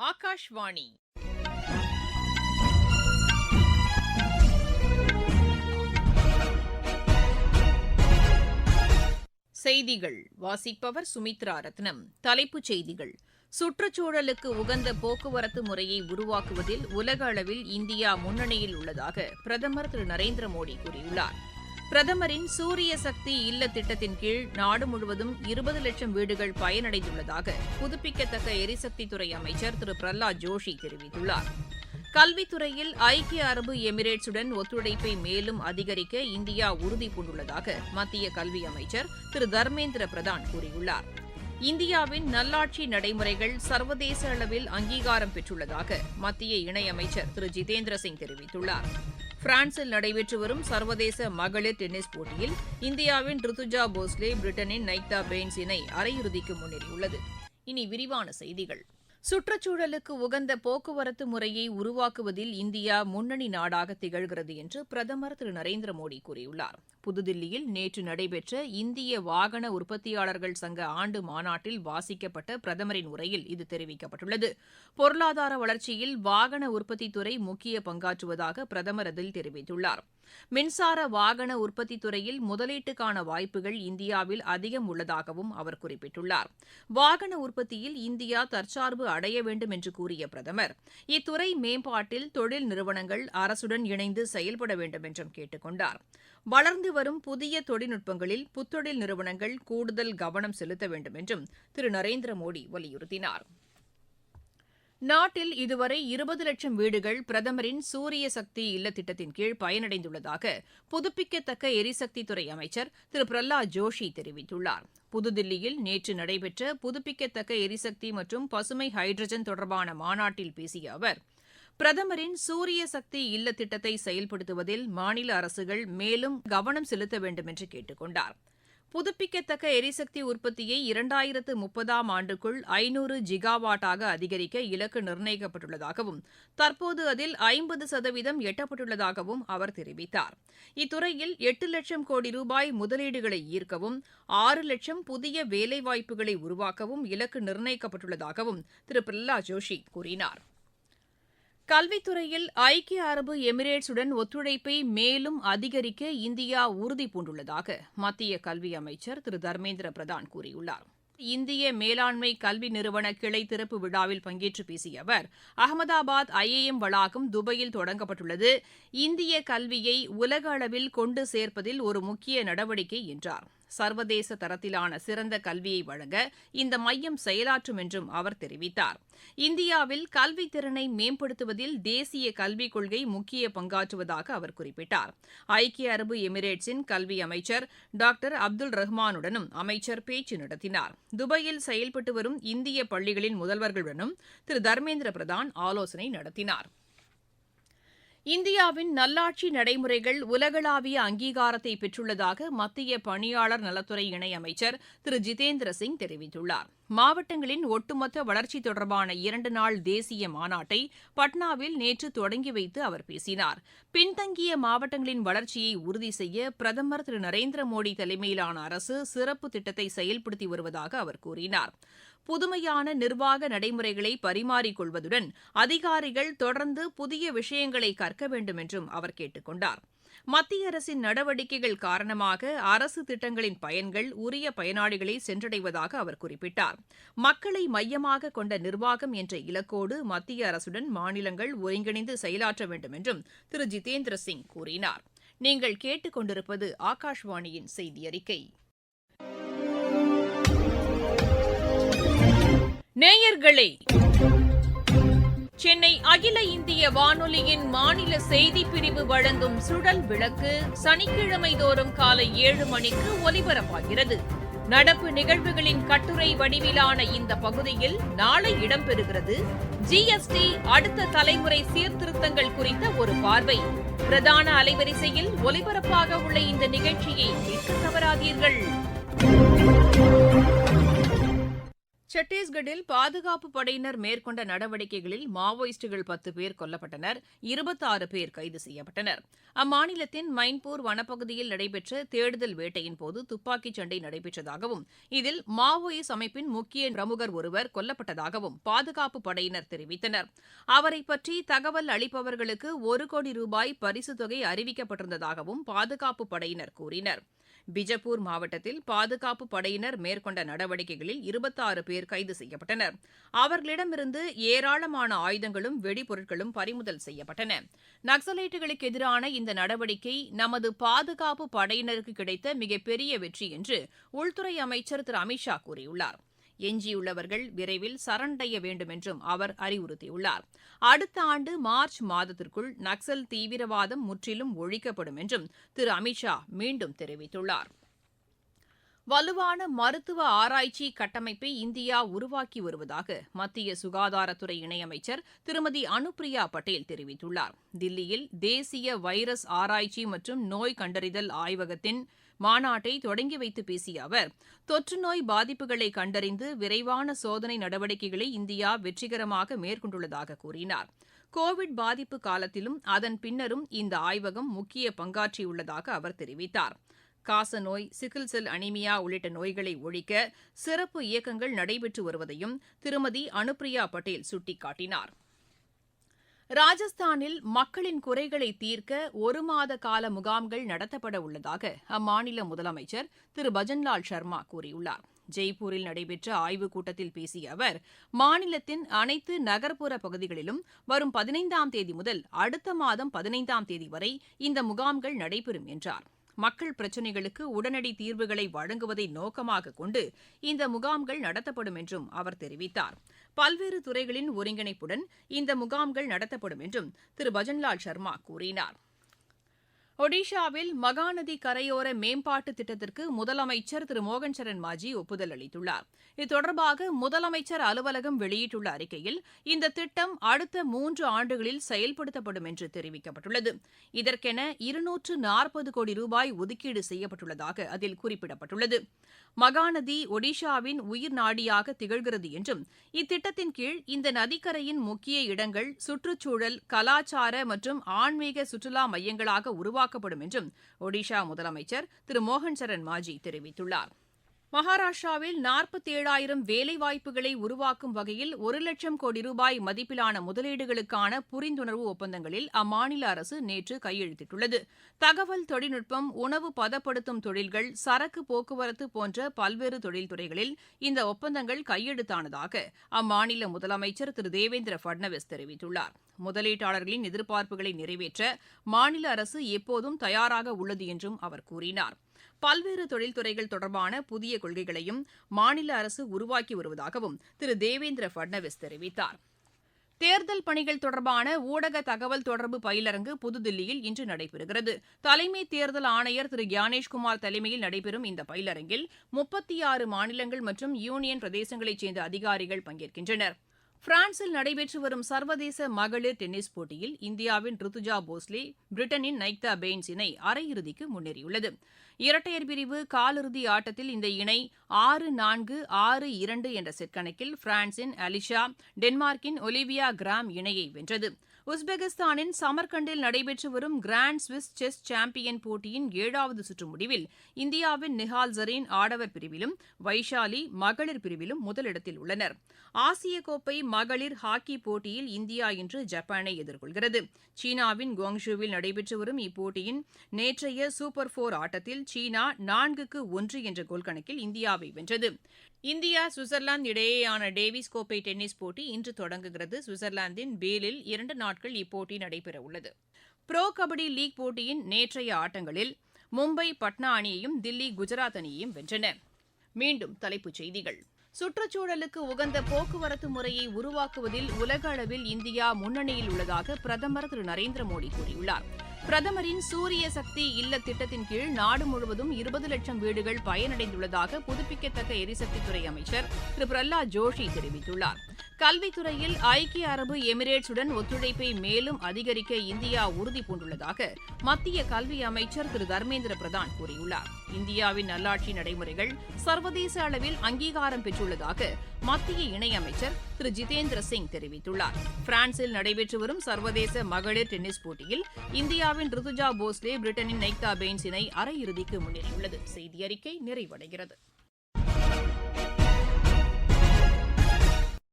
ஆகாஷ்வாணி. செய்திகள். வாசிப்பவர் சுமித்ரா ரத்னம். தலைப்புச் செய்திகள். சுற்றுச்சூழலுக்கு உகந்த போக்குவரத்து முறையை உருவாக்குவதில் உலக அளவில் இந்தியா முன்னணியில் உள்ளதாக பிரதமர் திரு நரேந்திர மோடி கூறியுள்ளார். பிரதமரின் சூரிய சக்தி இல்ல திட்டத்தின் கீழ் நாடு முழுவதும் இருபது லட்சம் வீடுகள் பயனடைந்துள்ளதாக புதுப்பிக்கத்தக்க எரிசக்தித்துறை அமைச்சர் திரு பிரஹ்லாத் ஜோஷி தெரிவித்துள்ளார். கல்வித்துறையில் ஐக்கிய அரபு எமிரேட்ஸுடன் ஒத்துழைப்பை மேலும் அதிகரிக்க இந்தியா உறுதி பூண்டுள்ளதாக மத்திய கல்வி அமைச்சர் திரு தர்மேந்திர பிரதான் கூறியுள்ளார். இந்தியாவின் நல்லாட்சி நடைமுறைகள் சர்வதேச அளவில் அங்கீகாரம் பெற்றுள்ளதாக மத்திய இணையமைச்சர் திரு ஜிதேந்திர சிங் தெரிவித்துள்ளார். பிரான்சில் நடைபெற்று வரும் சர்வதேச மகளிர் டென்னிஸ் போட்டியில் இந்தியாவின் ரித்துஜா போஸ்லே பிரிட்டனின் நைக்தா பெயின்ஸ் இணை அரையிறுதிக்கு முன்னேறியுள்ளது. இனி விரிவான செய்திகள். சுற்றுச்சூழலுக்கு உகந்த போக்குவரத்து முறையை உருவாக்குவதில் இந்தியா முன்னணி நாடாக திகழ்கிறது என்று பிரதமர் திரு நரேந்திர மோடி கூறியுள்ளார். புதுதில்லியில் நேற்று நடைபெற்ற இந்திய வாகன உற்பத்தியாளர்கள் சங்க ஆண்டு மாநாட்டில் வாசிக்கப்பட்ட பிரதமரின் உரையில் இது தெரிவிக்கப்பட்டுள்ளது. பொருளாதார வளர்ச்சியில் வாகன உற்பத்தித்துறை முக்கிய பங்காற்றுவதாக பிரதமர் அதில் தெரிவித்துள்ளார். மின்சார வாகன உற்பத்தி துறையில் முதலீட்டுக்கான வாய்ப்புகள் இந்தியாவில் அதிகம் உள்ளதாகவும் அவர் குறிப்பிட்டுள்ளார். வாகன உற்பத்தியில் இந்தியா தற்சார்பு அடைய வேண்டும் என்று கூறிய பிரதமர் இத்துறை மேம்பாட்டில் தொழில் நிறுவனங்கள் அரசுடன் இணைந்து செயல்பட வேண்டும் என்றும் கேட்டுக் கொண்டார் வளர்ந்து வரும் புதிய தொழில்நுட்பங்களில் புத்தொழில் நிறுவனங்கள் கூடுதல் கவனம் செலுத்த வேண்டும் என்றும் திரு. நரேந்திர மோடி வலியுறுத்தினார். நாட்டில் இதுவரை இருபது லட்சம் வீடுகள் பிரதமரின் சூரிய சக்தி இல்ல திட்டத்தின் கீழ் பயனடைந்துள்ளதாக புதுப்பிக்கத்தக்க எரிசக்தித்துறை அமைச்சர் திரு. பிரஹ்லாத் ஜோஷி தெரிவித்துள்ளார். புதுதில்லியில் நேற்று நடைபெற்ற புதுப்பிக்கத்தக்க எரிசக்தி மற்றும் பசுமை ஹைட்ரஜன் தொடர்பான மாநாட்டில் பேசிய அவர் பிரதமரின் சூரிய சக்தி இல்ல திட்டத்தை செயல்படுத்துவதில் மாநில அரசுகள் மேலும் கவனம் செலுத்த வேண்டும் என்று கேட்டுக் கொண்டார். புதுப்பிக்கத்தக்க எரிசக்தி உற்பத்தியை இரண்டாயிரத்து முப்பதாம் ஆண்டுக்குள் ஐநூறு ஜிகாவாட்டாக அதிகரிக்க இலக்கு நிர்ணயிக்கப்பட்டுள்ளதாகவும் தற்போது அதில் ஐம்பது சதவீதம் எட்டப்பட்டுள்ளதாகவும் அவர் தெரிவித்தார். இத்துறையில் எட்டு லட்சம் கோடி ரூபாய் முதலீடுகளை ஈர்க்கவும் ஆறு லட்சம் புதிய வேலைவாய்ப்புகளை உருவாக்கவும் இலக்கு நிர்ணயிக்கப்பட்டுள்ளதாகவும் திரு. பிரல்லா ஜோஷி கூறினார். கல்வித்துறையில் ஐக்கிய அரபு எமிரேட்ஸுடன் ஒத்துழைப்பை மேலும் அதிகரிக்க இந்தியா உறுதிபூண்டுள்ளதாக மத்திய கல்வி அமைச்சர் திரு. தர்மேந்திர பிரதான் கூறியுள்ளார். இந்திய மேலாண்மை கல்வி நிறுவன கிளை திறப்பு விழாவில் பங்கேற்று பேசிய அவர் அகமதாபாத் ஐஏஎம் வளாகம் துபாயில் தொடங்கப்பட்டுள்ளது. இந்திய கல்வியை உலக அளவில் கொண்டு சேர்ப்பதில் ஒரு முக்கிய நடவடிக்கை என்றார். சர்வதேச தரத்திலான சிறந்த கல்வியை வழங்க இந்த மையம் செயலாற்றும் என்றும் அவர் தெரிவித்தார். இந்தியாவில் கல்வி திறனை மேம்படுத்துவதில் தேசிய கல்விக் கொள்கை முக்கிய பங்காற்றுவதாக அவர் குறிப்பிட்டார். ஐக்கிய அரபு எமிரேட்ஸின் கல்வி அமைச்சர் டாக்டர் அப்துல் ரஹ்மானுடனும் அமைச்சர் பேச்சு நடத்தினார். துபாயில் செயல்பட்டு வரும் இந்திய பள்ளிகளின் முதல்வர்களுடனும் திரு தர்மேந்திர பிரதான் ஆலோசனை நடத்தினார். இந்தியாவின் நல்லாட்சி நடைமுறைகள் உலகளாவிய அங்கீகாரத்தை பெற்றுள்ளதாக மத்திய பணியாளர் நலத்துறை இணையமைச்சர் திரு. ஜிதேந்திர சிங் தெரிவித்துள்ளார். மாவட்டங்களின் ஒட்டுமொத்த வளர்ச்சி தொடர்பான இரண்டு நாள் தேசிய மாநாட்டை பட்னாவில் நேற்று தொடங்கி வைத்து அவர் பேசினார். பின்தங்கிய மாவட்டங்களின் வளர்ச்சியை உறுதி செய்ய பிரதமர் திரு. நரேந்திர மோடி தலைமையிலான அரசு சிறப்பு திட்டத்தை செயல்படுத்தி வருவதாக அவர் கூறினார். புதுமையான நிர்வாக நடைமுறைகளை பரிமாறிக்கொள்வதுடன் அதிகாரிகள் தொடர்ந்து புதிய விஷயங்களை கற்க வேண்டும் என்றும் அவர் கேட்டுக் கொண்டார் மத்திய அரசின் நடவடிக்கைகள் காரணமாக அரசு திட்டங்களின் பயன்கள் உரிய பயனாளிகளை சென்றடைவதாக அவர் குறிப்பிட்டார். மக்களை மையமாக கொண்ட நிர்வாகம் என்ற இலக்கோடு மத்திய அரசுடன் மாநிலங்கள் ஒருங்கிணைந்து செயலாற்ற வேண்டும் என்றும் திரு. ஜிதேந்திர சிங் கூறினார். நீங்கள் கேட்டுக்கொண்டிருப்பது ஆகாஷ்வாணியின் செய்தி அறிக்கை நேயர்களே சென்னை அகில இந்திய வானொலியின் மாநில செய்திப் பிரிவு வழங்கும் சுழல் விளக்கு சனிக்கிழமை தோறும் காலை ஏழு மணிக்கு ஒலிபரப்பாகிறது. நடப்பு நிகழ்வுகளின் கட்டுரை வடிவிலான இந்த பகுதியில் நாளை இடம்பெறுகிறது. ஜிஎஸ்டி அடுத்த தலைமுறை சீர்திருத்தங்கள் குறித்த ஒரு பார்வை. பிரதான அலைவரிசையில் ஒலிபரப்பாக உள்ள இந்த நிகழ்ச்சியை கேட்க தவறாதீர்கள். சத்தீஸ்கட்டில் பாதுகாப்பு படையினர் மேற்கொண்ட நடவடிக்கைகளில் மாவோயிஸ்டுகள் பத்து பேர் கொல்லப்பட்டனர் இருபத்தாறு பேர் கைது செய்யப்பட்டனர். அம்மாநிலத்தின் மைன்பூர் வனப்பகுதியில் நடைபெற்ற தேடுதல் வேட்டையின் போது துப்பாக்கிச் சண்டை நடைபெற்றதாகவும் இதில் மாவோயிஸ்ட் அமைப்பின் முக்கிய பிரமுகர் ஒருவர் கொல்லப்பட்டதாகவும் பாதுகாப்பு படையினர் தெரிவித்தனர். அவரை பற்றி தகவல் அளிப்பவர்களுக்கு ஒரு கோடி ரூபாய் பரிசுத் தொகை அறிவிக்கப்பட்டிருந்ததாகவும் பாதுகாப்பு படையினர் கூறினர். பிஜப்பூர் மாவட்டத்தில் பாதுகாப்பு படையினர் மேற்கொண்ட நடவடிக்கைகளில் இருபத்தாறு பேர் கைது செய்யப்பட்டனர். அவர்களிடமிருந்து ஏராளமான ஆயுதங்களும் வெடிபொருட்களும் பறிமுதல் செய்யப்பட்டன. நக்சலைட்டுகளுக்கு எதிரான இந்த நடவடிக்கை நமது பாதுகாப்பு படையினருக்கு கிடைத்த மிகப்பெரிய வெற்றி என்று உள்துறை அமைச்சர் திரு அமித்ஷா கூறியுள்ளார். எஞ்சியுள்ளவர்கள் விரைவில் சரணடைய வேண்டும் என்றும் அவர் அறிவுறுத்தியுள்ளார். அடுத்த ஆண்டு மார்ச் மாதத்திற்குள் நக்சல் தீவிரவாதம் முற்றிலும் ஒழிக்கப்படும் என்றும் திரு அமித்ஷா மீண்டும் தெரிவித்துள்ளார். வலுவான மருத்துவ ஆராய்ச்சி கட்டமைப்பை இந்தியா உருவாக்கி வருவதாக மத்திய சுகாதாரத்துறை இணையமைச்சர் திருமதி அனுப்பிரியா பட்டேல் தெரிவித்துள்ளார். தில்லியில் தேசிய வைரஸ் ஆராய்ச்சி மற்றும் நோய் கண்டறிதல் ஆய்வகத்தின் மாநாட்டை தொடங்கி வைத்து பேசிய அவர் தொற்றுநோய் பாதிப்புகளை கண்டறிந்து விரைவான சோதனை நடவடிக்கைகளை இந்தியா வெற்றிகரமாக மேற்கொண்டுள்ளதாக கூறினார். கோவிட் பாதிப்பு காலத்திலும் அதன் பின்னரும் இந்த ஆய்வகம் முக்கிய பங்காற்றியுள்ளதாக அவர் தெரிவித்தார். காசநோய் சிக்கிள் செல் அனிமியா உள்ளிட்ட நோய்களை ஒழிக்க சிறப்பு இயக்கங்கள் நடைபெற்று வருவதையும் திருமதி அனுப்பிரியா பட்டேல் சுட்டிக்காட்டினார். ராஜஸ்தானில் மக்களின் குறைகளை தீர்க்க ஒரு மாத கால முகாம்கள் நடத்தப்பட உள்ளதாக அம்மாநில முதலமைச்சர் திரு. பஜன்லால் சர்மா கூறியுள்ளார். ஜெய்ப்பூரில் நடைபெற்ற ஆய்வுக் கூட்டத்தில் பேசிய அவர் மாநிலத்தின் அனைத்து நகர்ப்புற பகுதிகளிலும் வரும் பதினைந்தாம் தேதி முதல் அடுத்த மாதம் பதினைந்தாம் தேதி வரை இந்த முகாம்கள் நடைபெறும் என்றார். மக்கள் பிரச்சினைகளுக்கு உடனடி தீர்வுகளை வழங்குவதை நோக்கமாக கொண்டு இந்த முகாம்கள் நடத்தப்படும் என்றும் அவர் தெரிவித்தார். பல்வேறு துறைகளின் ஒருங்கிணைப்புடன் இந்த முகாம்கள் நடத்தப்படும் என்றும் திரு. பஜன்லால் சர்மா கூறினார். ஒடிஷாவில் மகாநதி கரையோர மேம்பாட்டு திட்டத்திற்கு முதலமைச்சர் திரு. மோகன் சரண் மாஜி ஒப்புதல் அளித்துள்ளார். இது தொடர்பாக முதலமைச்சர் அலுவலகம் வெளியிட்டுள்ள அறிக்கையில் இந்த திட்டம் அடுத்த மூன்று ஆண்டுகளில் செயல்படுத்தப்படும் என்று தெரிவிக்கப்பட்டுள்ளது. இதற்கென இருநூற்று நாற்பது கோடி ரூபாய் ஒதுக்கீடு செய்யப்பட்டுள்ளதாக அதில் குறிப்பிடப்பட்டுள்ளது. மகாநதி ஒடிஷாவின் உயிர் நாடியாக திகழ்கிறது என்றும் இத்திட்டத்தின் கீழ் இந்த நதிக்கரையின் முக்கிய இடங்கள் சுற்றுச்சூழல் கலாச்சார மற்றும் ஆன்மீக சுற்றுலா மையங்களாக உருவாக்கப்படும் என்றும் ஒடிஷா முதலமைச்சர் திரு மோகன் சரண் மாஜி தெரிவித்துள்ளார். மகாராஷ்டிராவில் நாற்பத்தேழாயிரம் வேலைவாய்ப்புகளை உருவாக்கும் வகையில் ஒரு லட்சம் கோடி ரூபாய் மதிப்பிலான முதலீடுகளுக்கான புரிந்துணர்வு ஒப்பந்தங்களில் அம்மாநில அரசு நேற்று கையெழுத்திட்டுள்ளது. தகவல் தொழில்நுட்பம் உணவு பதப்படுத்தும் தொழில்கள் சரக்கு போக்குவரத்து போன்ற பல்வேறு தொழில்துறைகளில் இந்த ஒப்பந்தங்கள் கையெழுத்தானதாக அம்மாநில முதலமைச்சர் திரு. தேவேந்திர பட்னவிஸ் தெரிவித்துள்ளார். முதலீட்டாளர்களின் எதிர்பார்ப்புகளை நிறைவேற்ற மாநில அரசு எப்போதும் தயாராக உள்ளது என்றும் அவர் கூறினார். பல்வேறு தொழில்துறைகள் தொடர்பான புதிய கொள்கைகளையும் மாநில அரசு உருவாக்கி வருவதாகவும் திரு. தேவேந்திர பட்னவிஸ் தெரிவித்தார். தேர்தல் பணிகள் தொடர்பான ஊடக தகவல் தொடர்பு பயிலரங்கு புதுதில்லியில் இன்று நடைபெறுகிறது. தலைமை தேர்தல் ஆணையர் திரு. கியானேஷ்குமார் தலைமையில் நடைபெறும் இந்த பயிலரங்கில் முப்பத்தி ஆறு மாநிலங்கள் மற்றும் யூனியன் பிரதேசங்களைச் சேர்ந்த அதிகாரிகள் பங்கேற்கின்றனர். பிரான்சில் நடைபெற்று வரும் சர்வதேச மகளிர் டென்னிஸ் போட்டியில் இந்தியாவின் ருத்துஜா போஸ்லே பிரிட்டனின் நைக்தா பெயின்ஸ் இணை அரையிறுதிக்கு முன்னேறியுள்ளது. இரட்டையர் பிரிவு காலிறுதி ஆட்டத்தில் இந்த இணை ஆறு நான்கு ஆறு இரண்டு என்ற செட் கணக்கில் பிரான்சின் அலிஷா டென்மார்க்கின் ஒலிவியா கிராம் இணையை வென்றது. உஸ்பெகிஸ்தானின் சமர்கண்டில் நடைபெற்று வரும் கிராண்ட் சுவிஸ் செஸ் சாம்பியன் போட்டியின் ஏழாவது சுற்று முடிவில் இந்தியாவின் நிஹால் ஜரீன் ஆடவர் பிரிவிலும் வைஷாலி மகளிர் பிரிவிலும் முதலிடத்தில் உள்ளனர். ஆசிய கோப்பை மகளிர் ஹாக்கி போட்டியில் இந்தியா இன்று ஜப்பானை எதிர்கொள்கிறது. சீனாவின் குவாங்ஷுவில் நடைபெற்று வரும் இப்போட்டியின் நேற்றைய சூப்பர் போர் ஆட்டத்தில் சீனா நான்குக்கு ஒன்று என்ற கோல் கணக்கில் இந்தியாவை வென்றது. இந்தியா சுவிட்சர்லாந்து இடையேயான டேவிஸ் கோப்பை டென்னிஸ் போட்டி இன்று தொடங்குகிறது. சுவிட்சர்லாந்தின் பேலில் இரண்டு நாட்கள் இப்போட்டி நடைபெறவுள்ளது ப்ரோ கபடி லீக் போட்டியின் நேற்றைய ஆட்டங்களில் மும்பை பட்னா அணியையும் தில்லி குஜராத் அணியையும் வென்றன. மீண்டும் தலைப்புச் செய்திகள். சுற்றுச்சூழலுக்கு உகந்த போக்குவரத்து முறையை உருவாக்குவதில் உலக அளவில் இந்தியா முன்னணியில் உள்ளதாக பிரதமர் திரு நரேந்திர மோடி கூறியுள்ளார். பிரதமரின் சூரிய சக்தி இல்ல திட்டத்தின் கீழ் நாடு முழுவதும் இருபது லட்சம் வீடுகள் பயனடைந்துள்ளதாக புதுப்பிக்கத்தக்க எரிசக்தித்துறை அமைச்சர் திரு. பிரஹ்லாத் ஜோஷி தெரிவித்துள்ளார். கல்வித்துறையில் ஐக்கிய அரபு எமிரேட்ஸுடன் ஒத்துழைப்பை மேலும் அதிகரிக்க இந்தியா உறுதி பூண்டுள்ளதாக மத்திய கல்வி அமைச்சர் திரு. தர்மேந்திர பிரதான் கூறியுள்ளார். இந்தியாவின் நல்லாட்சி நடைமுறைகள் சர்வதேச அளவில் அங்கீகாரம் பெற்றுள்ளதாக மத்திய இணையமைச்சர் திரு. ஜிதேந்திர சிங் தெரிவித்துள்ளார். பிரான்சில் நடைபெற்று வரும் சர்வதேச மகளிர் டென்னிஸ் போட்டியில் இந்தியாவின் ருதுஜா போஸ்லே பிரிட்டனின் நைக்தா பெயின்ஸ் இணை அரையிறுதிக்கு முன்னேறியுள்ளது. செய்தி அறிக்கை நிறைவடைகிறது.